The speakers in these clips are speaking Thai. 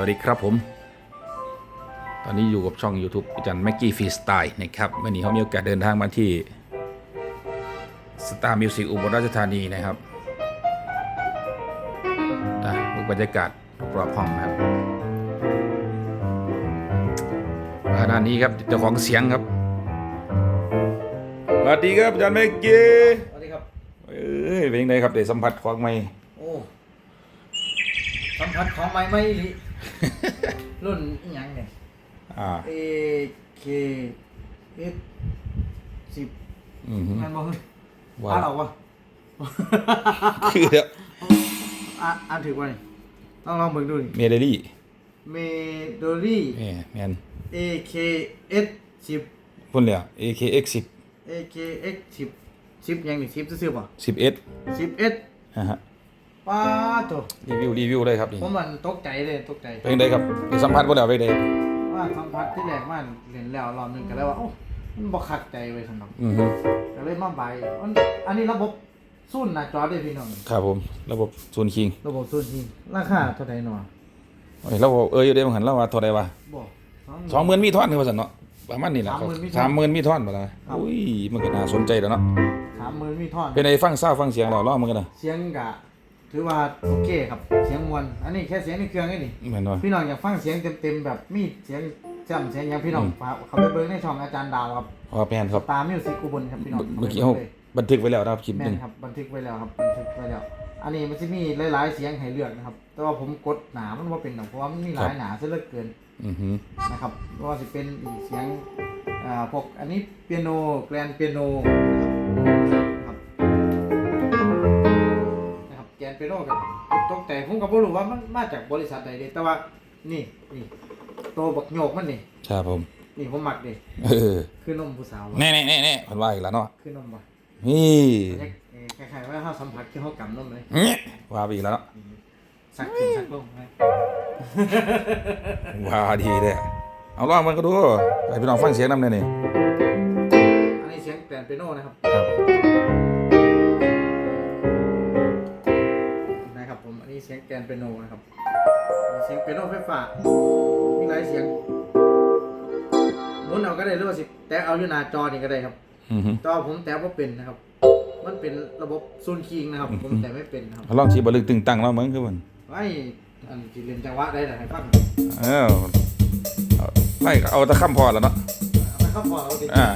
วัสดีครับผม ตอนนี้อยู่กับช่อง YouTube อาจารย์แม็กกี้ฟรีสไตล์นะครับวันนี้เขามีโอกาสเดินทางมาที่ Star Music อุบลราชธานีนะครับอะดูบรรยากาศรอบๆห้องนะครับมาด้านนี้ครับเจ้าของเสียงครับสวัสดีครับอาจารย์แม็กกี้สวัสดีครับเอ้ยเป็นยังไงครับได้สัมผัสของใหม่โอ้ สัมผัสของใหม่ไม่ลิรุ่นอิหยังเนี่ยอ่า A K S สิบอือหือแม่นบ่เฮ้ยว่าอ่านออกวะ คือเดี๋ยวอ่านอ่านถือว่านี่ต้องลองเบิ่งดูนี่เมเดลี่เมโดรี่แม่แมน A K S สิบพุ่นเลย AKX 10 A K X สิบสิบยังนี่สิบซื่อๆป่ะ 10S สิบ S นะฮะ ป้าโตรีวิวรีวิวเลยครับนี่ผมมันตกใจเลยตกใจเป็นไงครับได้สัมผัสบ่แล้วไปได้ว่าสัมผัสที่แรกมันเล่นแล้วรอบหนึงก็เลยว่าโอ้มันบ่คักใจไว้สำหรับอือฮึก็เลยมาใบอันอันนี้ระบบซุ่นหน้าจอได้พี่น้องครับผมระบบศูนย์คิงระบบซุ่นจริงราคาเท่าไหร่หนอโอ้ยเราบอกเอ้ยอยู่ได้บ่หันเราว่าเท่าใดวะบอก20,000มีท่อนคือว่าซั่นเนาะประมาณนี้แหละ30,000มีท่อน30,000มีท่อนบ่ล่ะอุ้ยมันก็น่าสนใจแล้วเนาะสามหมื่นมีท่อนเป็นไงฟังซาวฟังเสียงแล้วลองมันกันนะเสียงกะ ถือว่าโอเคครับเสียงมวลอันนี้แค่เสียงในเครื่องนี่นี่แม่นบ่ พี่น้องอยากฟังเสียงเต็มๆแบบมีเสียงจำเสียงอย่างพี่น้องอืม ฝากเขาไปเบิ่งในช่องอาจารย์ดาวครับพอแพนครับ ตามมิวสิกอุบลครับพี่น้องเมื่อกี้เฮาบันทึกไว้แล้วนะครับคลิปหแม่นึงนครับบันทึกไว้แล้วครับบันทึกไว้แล้ว อันนี้มันจะมีหลาย ๆ เสียงให้เลือกนะครับ แต่ว่าผมกดหนามันว่าเป็นหรอกเพราะว่ามันมีหลายหนาซะเหลือเกินอือฮึนะครับไม่ว่าจะเป็นอีกเสียงอ่าพวกอันนี้เปียโนแกรนเปียโนนะครับ นะครับแกรนเปียโนกับตกแต่ผมก็บ่รู้ว่ามันมาจากบริษัทใดเด้แต่ว่า นี่นี่โตบักโยกมันนี่ ครับผม นี่ผมมักเด้เออคือนมผู้สาวว่ะแน่ๆๆๆเพิ่นว่าอีกแล้วเนาะคือนมว่ะนี่เอ๊ะเอ๊ะคล้ายๆว่าเฮาสัมผัสคือเฮากำนมเลยแง่ว่าไปอีกแล้วเนาะสักขึ้นสักลงให้ว่าดีเด้เอาลองมันก็ดูให้พี่น้องฟังเสียงนำแน่นี่อันนี้เสียงแกรนเปียโนนะครับครับ ผม อันนี้เสียงแกรนเปียโนนะครับ เสียงเปียโนไฟฟ้า มีหลายเสียงหมุนเอาก็ได้หรือว่าสิ แต่เอาอยู่หน้าจอนี่ก็ได้ครับ อือฮึจอผมแต่ว่าเป็นนะครับ มันเป็นระบบซูนคิงนะครับ ผมแต่ไม่เป็นนะครับเอาลองที่บ่ลึกตึงตังแล้วมึงคือมันไอ้อันที่เรียนจังหวะได้แต่ให้ฟังเออเอาไล่ก็เอาแตะค่ำพอแล้วเนาะเอาไปเข้าพอเราดิอ่า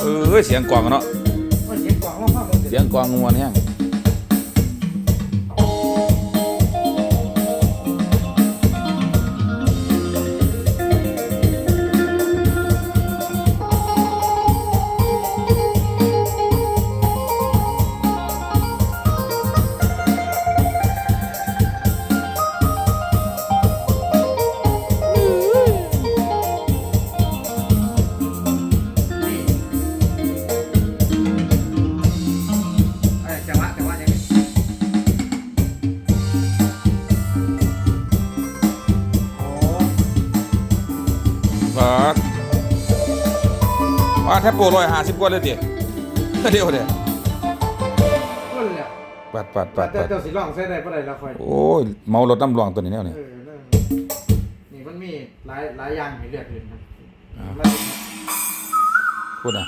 เออเสียงกวางอะเนาะ เราเสียงกวางงวนแฮง บาดว่าแทบโปร150กว่าเลยติเดี๋ยวเด้อก็เลยอะปัดปัดปัดแต่ปัดเจ้าสิร้องใส่ได้บ่ได้ละคอยโอ้ยเมารถน้ำรองตัวนี้แนวนี่เออนั่นนี่มันมีหลายหลายอย่างให้เลือกเลยครับอ่า มันพูดน่ะ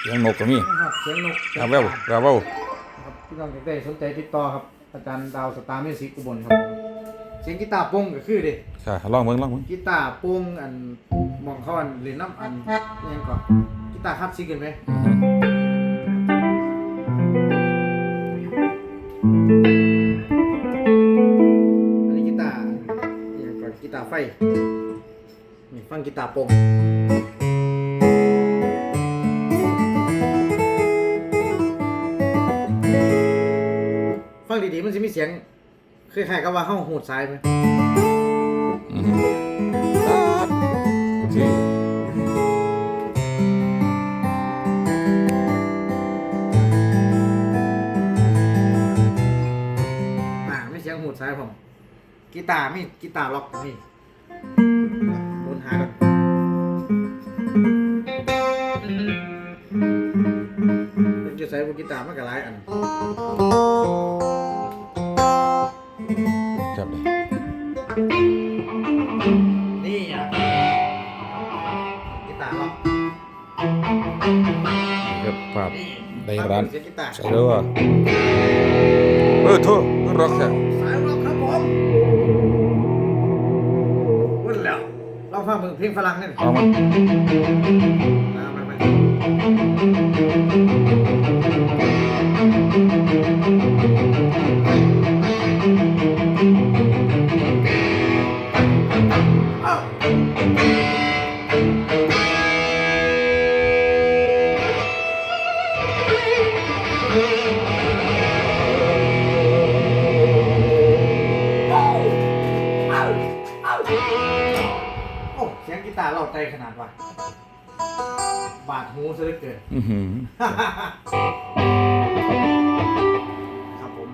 เสียงนกก็มีนะครับเสียงนกกาเวลกาเวลครับพี่น้องอยากได้สนใจติดต่อครับอาจารย์ดาวสตาร์มิวสิกอุบลครับผม เสียงกีตาร์โป้งก็คือเดิค่ะลองเบิ่งลองเบิ่งกีตาร์โป้งอันมองเขาอันเล่นน้ำอันนี่ยังก่อนกีตาร์คลาสสิกเห็นไหมอือฮึอันนี้กีตาร์นี่ยังก่อนกีตาร์ไฟนี่ฟังกีตาร์โป้งฟังดีๆมันจะมีเสียง คล้ายๆกับว่าเข้าหูดซ้ายไหมอือฮึสิอ่าไม่เสียงหูดซ้ายผม กีตาร์ไม่กีตาร์ล็อกนี่บนหากันเป็นจะใส่บนกีตาร์มันก็หลายอัน นี่ครับภาพในร้านใช่แล้วว่าเออโทษรักแท้สายร็กครับผมว่นแล้วเราฟังเพลงฝรั่งนี่เอาอ โอ้เสียงกีตาร์เราใจขนาดว่าบาดหูซะเหลือเกิน อื้อหือครับผม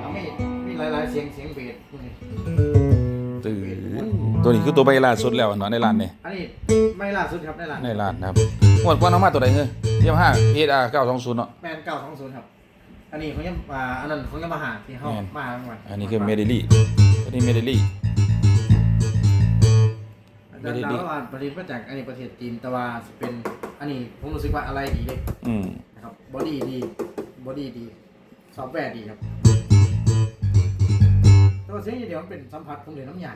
แล้วมีมีหลายๆเสียงเสียงเบสพวกนี้ตื่นตัวนี้คือตัวใบล่าสุดแล้วเนาะในร้านนี่อันนี้ไม่ล่าสุดครับในร้านในร้านนะครับงวดก่อนเอามาตัวใดเฮ้ยเยี่ยมห้าเอสอาร์เก้าสองศูนย์เนาะ แมนเก้าสองศูนย์ครับ อันนี้เขายังอ่าอันนั้นเขายังมาหาที่ห้องแม่น มาเมื่อวานอันนี้คือเมเดลี่อันนี้เมเดลี่ อาจารย์ดาวอ่านผลิตมาจากอันนี้ประเทศจีนแต่ว่าเป็นอันนี้ผมรู้สึกว่าอะไรดีเลยอืมนะครับบอดี้ดีบอดี้ดีซอฟต์แวร์ดีครับแต่ว่าเสียงอย่างเดียวมันเป็นสัมผัสของเหลือน้ำยา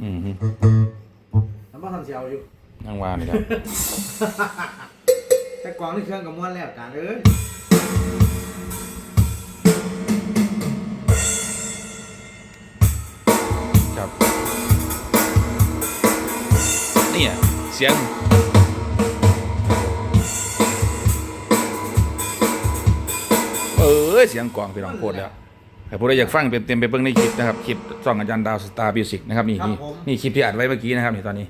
อืมฮึน้ำมันทันเสียวอยู่นั่งว่านี่ครับแต่ กวางนี่เครื่องกับม้วนแล้วจานเอ้ยครับเนี่ยเสียงเออเสียงกลองพี่น้องโคตรแล้วแต่ผู้ใดอยากฟังเต็มๆไปเบิ่งในคลิปนะครับคลิปช่องอาจารย์ดาวสตาร์มิวสิกนะครับนี่นี่นี่คลิปที่อัดไว้เมื่อกี้นะครับนี่ตอนนี้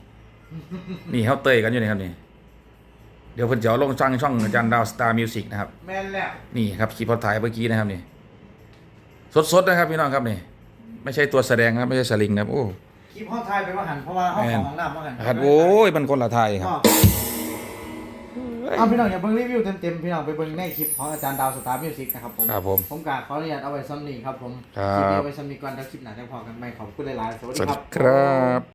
นี่เขาเตยกันอยู่นี่ครับนี่ เดี๋ยวเพิ่นจะเอาลงช่องช่องอาจารย์ดาวสตาร์มิวสิกนะครับ แม่นแล้วนี่ครับคลิปเขาถ่ายเมื่อกี้นะครับนี่สดๆนะครับพี่น้องครับนี่ไม่ใช่ตัวแสดงครับไม่ใช่สลิงนะครับโอ้คลิปห้องไทยไปว่าหันเพราะว่าห้องของน้ำว่าหันครับโอ้ยมันคนละไทยครับก็เอาพี่น้องอย่าเบิ่งรีวิวเต็มๆพี่น้องไปเบิ่งในคลิปของอาจารย์ดาวสตาร์มิวสิกนะครับผมครับผมผมกราบขออนุญาตเอาไว้ซ้ำนี้ครับผมครับคลิปนี้เอาไว้ซ้ำนี้ก่อนแล้วคลิปหน้าจะพอกันไหมขอบคุณหลายๆสวัสสดีวัสคดีรับครับ